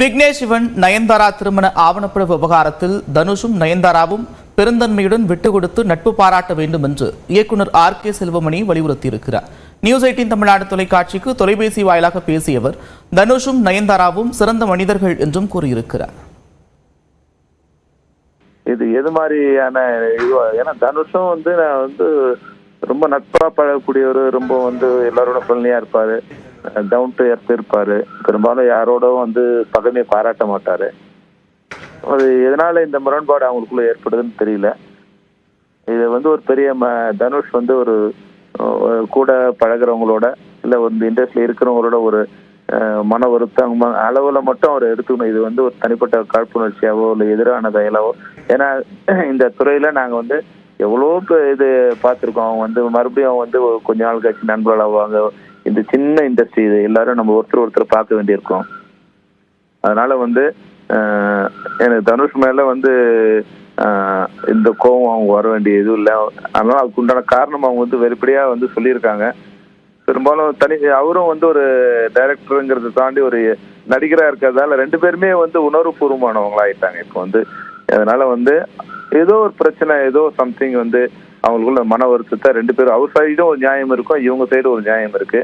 விக்னேஷ் சிவன் நயன்தாரா திருமண ஆவணப்பட விவகாரத்தில் தனுஷும் நயன்தாராவும் பெருந்தன்மையுடன் விட்டுக் கொடுத்து நட்பு பாராட்ட வேண்டும் என்று இயக்குனர் ஆர் கே செல்வமணி வலியுறுத்தியிருக்கிறார். நியூஸ் எயிட்டின் தமிழ்நாடு தொலைக்காட்சிக்கு தொலைபேசி வாயிலாக பேசியவர் தனுஷும் நயன்தாராவும் சிறந்த மனிதர்கள் என்றும் கூறியிருக்கிறார். இது எது மாதிரியான ஏன்னா தனுஷும் வந்து நான் வந்து ரொம்ப நட்பா பழகக்கூடியவர் ரொம்ப வந்து எல்லாரோட ஃப்ரெண்ட்லியா இருப்பாரு. டவுன் டு எர்த் இருப்பாரு. பெரும்பாலும் யாரோடும் வந்து பகைமையை பாராட்ட மாட்டாரு. அது எதனால இந்த முரண்பாடு அவங்களுக்குள்ள ஏற்படுதுன்னு தெரியல. இது வந்து ஒரு பெரிய ம- தனுஷ் வந்து ஒரு கூட பழகுறவங்களோட இல்ல வந்து இண்டஸ்ட்ரியில் இருக்கிறவங்களோட ஒரு மன வருத்தம் ம- அளவுல மட்டும் அவர் எடுத்துக்கணும். இது வந்து ஒரு தனிப்பட்ட காழ்ப்புணர்ச்சியாவோ இல்லை எதிரான செயலாவோ. ஏன்னா இந்த துறையில நாங்க வந்து எவ்வளோ பே- இது பார்த்துருக்கோம். அவங்க வந்து மறுபடியும் அவங்க வந்து கொஞ்ச நாள் கழிச்சு நண்பர்கள் ஆவாங்க இந்த சின்ன இண்டஸ்ட்ரி இது எல்லாரும் நம்ம ஒருத்தர் ஒருத்தர் பார்க்க வேண்டியிருக்கோம். அதனால வந்து எனக்கு தனுஷ் மேல வந்து இந்த கோபம் அவங்க வர வேண்டிய இதுவும் இல்லை. அதனால அதுக்கு உண்டான காரணம் அவங்க வந்து வெளிப்படையா வந்து சொல்லியிருக்காங்க. பெரும்பாலும் தனி அவரும் வந்து ஒரு டைரக்டருங்கிறத தாண்டி ஒரு நடிகராக இருக்கிறதால ரெண்டு பேருமே வந்து உணர்வுபூர்வமானவங்களா ஆயிட்டாங்க இப்போ வந்து அதனால வந்து ஏதோ ஒரு பிரச்சனை ஏதோ சம்திங் வந்து அவங்களுக்குள்ள மன வருத்தத்தை ரெண்டு பேரும் அவர் சைடும் ஒரு நியாயம் இருக்கும் இவங்க சைடும் ஒரு நியாயம் இருக்கு.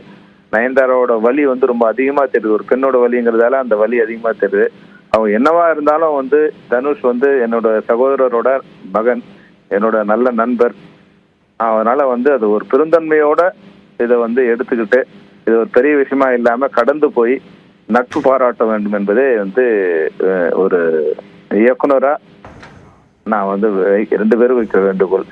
நயன்தாராவோட வலி வந்து ரொம்ப அதிகமா தெரியுது. ஒரு பெண்ணோட வலிங்கிறதால அந்த வலி அதிகமா தெரியுது. அவங்க என்னவா இருந்தாலும் வந்து தனுஷ் வந்து என்னோட சகோதரரோட மகன் என்னோட நல்ல நண்பர். அதனால வந்து அது ஒரு பெருந்தன்மையோட இதை வந்து எடுத்துக்கிட்டு இது ஒரு பெரிய விஷயமா இல்லாம கடந்து போய் நட்பு பாராட்ட வேண்டும் என்பதே வந்து ஒரு இயக்குனரா நான் வந்து ரெண்டு பேரும் வைக்கிற வேண்டுகோள்.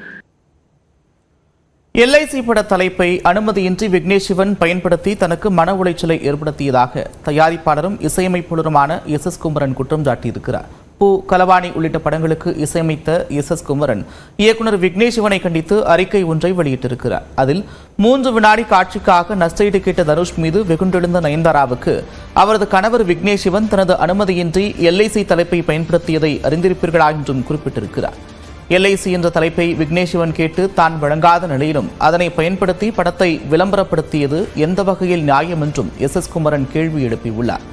எல்ஐசி பட தலைப்பை அனுமதியின்றி விக்னேஷ் சிவன் பயன்படுத்தி தனக்கு மன உளைச்சலை ஏற்படுத்தியதாக தயாரிப்பாளரும் இசையமைப்பாளருமான எஸ் எஸ் குமரன் குற்றம் சாட்டியிருக்கிறார். பூ கலவாணி உள்ளிட்ட படங்களுக்கு இசையமைத்த எஸ் எஸ் குமரன் இயக்குனர் விக்னேஷ் சிவனை கண்டித்து அறிக்கை ஒன்றை வெளியிட்டிருக்கிறார். அதில் மூன்று வினாடி காட்சிக்காக நஷ்டஈடு கேட்ட தனுஷ் மீது வெகுண்டெழுந்த நயன்தாராவுக்கு அவரது கணவர் விக்னேஷ் சிவன் தனது அனுமதியின்றி எல்ஐசி தலைப்பை பயன்படுத்தியதை அறிந்திருப்பீர்களா என்றும் குறிப்பிட்டிருக்கிறார். எல்ஐசி என்ற தலைப்பை விக்னேஷ்வன் கேட்டு தான் வழங்காத நிலையிலும் அதனை பயன்படுத்தி படத்தை விளம்பரப்படுத்தியது எந்த வகையில் நியாயம் என்றும் எஸ் எஸ் குமரன் கேள்வி எழுப்பியுள்ளார்.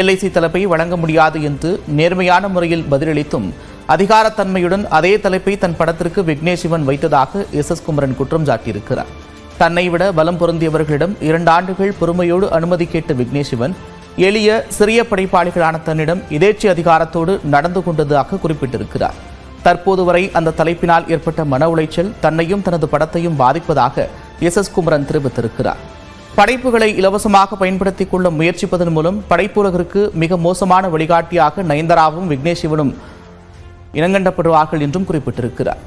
எல்ஐசி தலைப்பை வழங்க முடியாது என்று நேர்மையான முறையில் பதிலளித்தும் அதிகாரத்தன்மையுடன் அதே தலைப்பை தன் படத்திற்கு விக்னேஷ்வன் வைத்ததாக எஸ் எஸ் குமரன் குற்றம் சாட்டியிருக்கிறார். தன்னை விட பலம் பொருந்தியவர்களிடம் இரண்டு ஆண்டுகள் பொறுமையோடு அனுமதி கேட்ட விக்னேஷ்வன் எளிய சிறிய படைப்பாளிகளான தன்னிடம் இதேச்சி அதிகாரத்தோடு நடந்து கொண்டதாக குறிப்பிட்டிருக்கிறார். தற்போது வரை அந்த தலைப்பினால் ஏற்பட்ட மன உளைச்சல் தன்னையும் தனது படத்தையும் பாதிப்பதாக எஸ் எஸ் குமரன் தெரிவித்திருக்கிறார். படைப்புகளை இலவசமாக பயன்படுத்திக் கொள்ள முயற்சிப்பதன் மூலம் படைப்புலகிற்கு மிக மோசமான வழிகாட்டியாக நயன்தாராவும் விக்னேஷ் சிவனும் இனங்கண்டப்படுவார்கள் என்றும் குறிப்பிட்டிருக்கிறார்.